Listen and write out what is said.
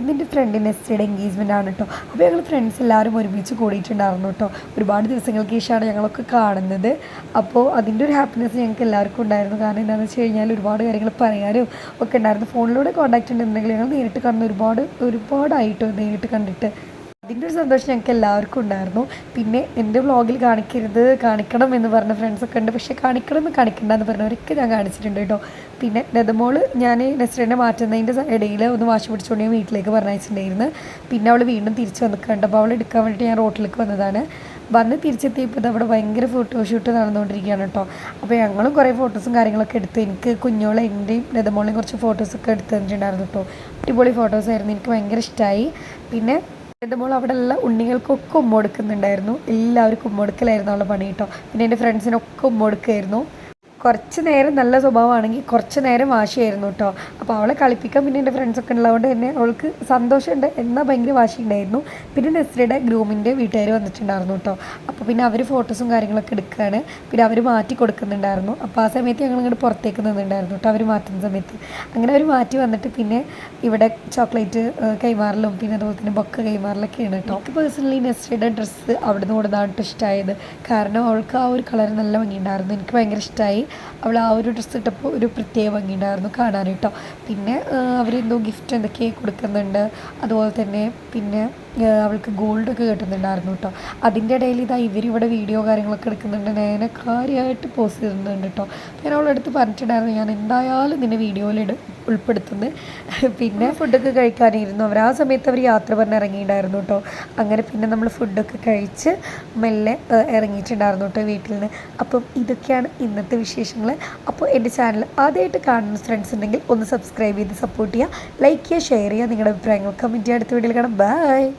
ഇന്ന് എന്റെ ഫ്രണ്ടിന്റെ നെസ്റ്റഡ് എൻഗേജ്മെന്റ് ആണ് കേട്ടോ അപ്പോൾ ഞങ്ങൾ ഫ്രണ്ട്സ് എല്ലാവരും ഒരുമിച്ച് കൂടിയിട്ടുണ്ടായിരുന്നു കേട്ടോ ഒരുപാട് ദിവസങ്ങൾക്ക് ശേഷമാണ് ഞങ്ങളൊക്കെ കാണുന്നത്. അപ്പോൾ അതിന്റെ ഒരു ഹാപ്പിനെസ് ഞങ്ങൾക്ക് എല്ലാവർക്കും ഉണ്ടായിരുന്നു. കാരണം എന്താണെന്ന് വെച്ച് കഴിഞ്ഞാൽ ഒരുപാട് കാര്യങ്ങൾ പറയാനും ഒക്കെ ഉണ്ടായിരുന്നു. ഫോണിലൂടെ കോൺടാക്റ്റ് ഉണ്ടെന്നുണ്ടെങ്കിൽ ഞങ്ങൾ നേരിട്ട് കാണുന്ന ഒരുപാട് ഒരുപാടായിട്ടോ നേരിട്ട് കണ്ടിട്ട്. അതിന്റെ ഒരു സന്തോഷം ഞങ്ങൾക്ക് എല്ലാവർക്കും ഉണ്ടായിരുന്നു. പിന്നെ എന്റെ വ്ളോഗിൽ കാണിക്കരുത് കാണിക്കണം എന്ന് പറഞ്ഞ ഫ്രണ്ട്സൊക്കെ ഉണ്ട്. പക്ഷേ കാണിക്കണം എന്ന് കാണിക്കണ്ട എന്ന് പറഞ്ഞവരൊക്കെ ഞാൻ കാണിച്ചിട്ടുണ്ട് കേട്ടോ. പിന്നെ രഥമോൾ ഞാൻ നെസ്റ്ററിനെ മാറ്റുന്നതിന്റെ ഇടയിൽ ഒന്ന് വാശി പിടിച്ചുകൊണ്ട് ഞാൻ വീട്ടിലേക്ക് പറഞ്ഞയച്ചിട്ടുണ്ടായിരുന്നു. പിന്നെ അവൾ വീണ്ടും തിരിച്ച് വന്നിട്ടുണ്ട്. അപ്പോൾ അവൾ എടുക്കാൻ വേണ്ടിയിട്ട് ഞാൻ റോട്ടിലേക്ക് വന്നതാണ്. വന്ന് തിരിച്ചെത്തിയപ്പോൾ ഇത് അവിടെ ഭയങ്കര ഫോട്ടോഷൂട്ട് നടന്നുകൊണ്ടിരിക്കുകയാണ് കേട്ടോ. അപ്പോൾ ഞങ്ങളും കുറേ ഫോട്ടോസും കാര്യങ്ങളൊക്കെ എടുത്തു. എനിക്ക് കുഞ്ഞോളെ എന്റെയും ലതമോളെയും കുറച്ച് ഫോട്ടോസൊക്കെ എടുത്ത് തന്നിട്ടുണ്ടായിരുന്നു കേട്ടോ. അടിപൊളി ഫോട്ടോസായിരുന്നു എനിക്ക് ഭയങ്കര ഇഷ്ടമായി പിന്നെ എന്റെ മോൾ അവിടെ എല്ലാ ഉണ്ണികൾക്കൊക്കെ ഉമ്മ കൊടുക്കുന്നുണ്ടായിരുന്നു. എല്ലാവർക്കും ഉമ്മ കൊടുക്കലായിരുന്നു അവളുടെ പണി കേട്ടോ. പിന്നെ എന്റെ ഫ്രണ്ട്സിനൊക്കെ ഉമ്മ കൊടുക്കുമായിരുന്നു. കുറച്ച് നേരം നല്ല സ്വഭാവമാണെങ്കിൽ കുറച്ച് നേരം വാശിയായിരുന്നു കേട്ടോ. അപ്പോൾ അവളെ കളിപ്പിക്കാൻ പിന്നെ എന്റെ ഫ്രണ്ട്സൊക്കെ ഉള്ളതുകൊണ്ട് തന്നെ അവൾക്ക് സന്തോഷമുണ്ട് എന്നാൽ ഭയങ്കര വാശി ഉണ്ടായിരുന്നു പിന്നെ നെസ്ലിയുടെ ഗ്രൂമിന്റെ വീട്ടുകാർ വന്നിട്ടുണ്ടായിരുന്നു കേട്ടോ. അപ്പോൾ പിന്നെ അവർ ഫോട്ടോസും കാര്യങ്ങളൊക്കെ എടുക്കുകയാണ്. പിന്നെ അവർ മാറ്റി കൊടുക്കുന്നുണ്ടായിരുന്നു. അപ്പോൾ ആ സമയത്ത് ഞങ്ങൾ ഇങ്ങോട്ട് പുറത്തേക്ക് നിന്നുണ്ടായിരുന്നു കേട്ടോ. അവർ മാറ്റുന്ന സമയത്ത്. അങ്ങനെ അവർ മാറ്റി വന്നിട്ട് പിന്നെ ഇവിടെ ചോക്ലേറ്റ് കൈമാറലും പിന്നെ അതുപോലെ തന്നെ ബൊക്ക കൈമാറലൊക്കെയാണ് കേട്ടോ. എനിക്ക് പേഴ്സണലി നെസ്രിയുടെ ഡ്രസ്സ് അവിടെ നിന്ന് കൂടുന്നതാണ് ഇഷ്ടമായത് കാരണം അവൾക്ക് ആ ഒരു കളർ നല്ല ഭംഗിയുണ്ടായിരുന്നു. എനിക്ക് ഭയങ്കര ഇഷ്ടമായി അവൾ ആ ഒരു ഡ്രസ്സ് ഇട്ടപ്പോൾ ഒരു പ്രത്യേക ഭംഗിയുണ്ടായിരുന്നു കാണാൻ കേട്ടോ. പിന്നെ അവരെന്തോ ഗിഫ്റ്റ് എന്തൊക്കെയോ കൊടുക്കുന്നുണ്ട്. അതുപോലെ തന്നെ പിന്നെ അവൾക്ക് ഗോൾഡൊക്കെ കിട്ടുന്നുണ്ടായിരുന്നു കേട്ടോ. അതിന്റെ ഇടയിൽ ഇതാ ഇവരിവിടെ വീഡിയോ കാര്യങ്ങളൊക്കെ എടുക്കുന്നുണ്ട്. നേനെ കാര്യമായിട്ട് പോസ്റ്റ് ചെയ്തിട്ടുണ്ട് കേട്ടോ. ഞാൻ അവളെടുത്ത് പറഞ്ഞിട്ടുണ്ടായിരുന്നു ഞാൻ എന്തായാലും നിന്നെ വീഡിയോയിൽ ഉൾപ്പെടുത്തുന്നത് പിന്നെ ഫുഡൊക്കെ കഴിക്കാനിരുന്നു. അവർ ആ സമയത്ത് അവർ യാത്ര പറഞ്ഞ് ഇറങ്ങിയിട്ടുണ്ടായിരുന്നു കേട്ടോ. അങ്ങനെ പിന്നെ നമ്മൾ ഫുഡൊക്കെ കഴിച്ച് മെല്ലെ ഇറങ്ങിയിട്ടുണ്ടായിരുന്നു കേട്ടോ വീട്ടിൽ നിന്ന്. അപ്പം ഇതൊക്കെയാണ് ഇന്നത്തെ വിശേഷങ്ങൾ അപ്പോൾ എന്റെ ചാനൽ ആദ്യമായിട്ട് കാണുന്ന ഫ്രണ്ട്സ് ഉണ്ടെങ്കിൽ ഒന്ന് സബ്സ്ക്രൈബ് ചെയ്ത് സപ്പോർട്ട് ചെയ്യുക. ലൈക്ക് ചെയ്യുക ഷെയർ ചെയ്യുക. നിങ്ങളുടെ അഭിപ്രായങ്ങൾ കമന്റ് ചെയ്യുക. അടുത്ത വീഡിയോയിൽ കാണാം. ബൈ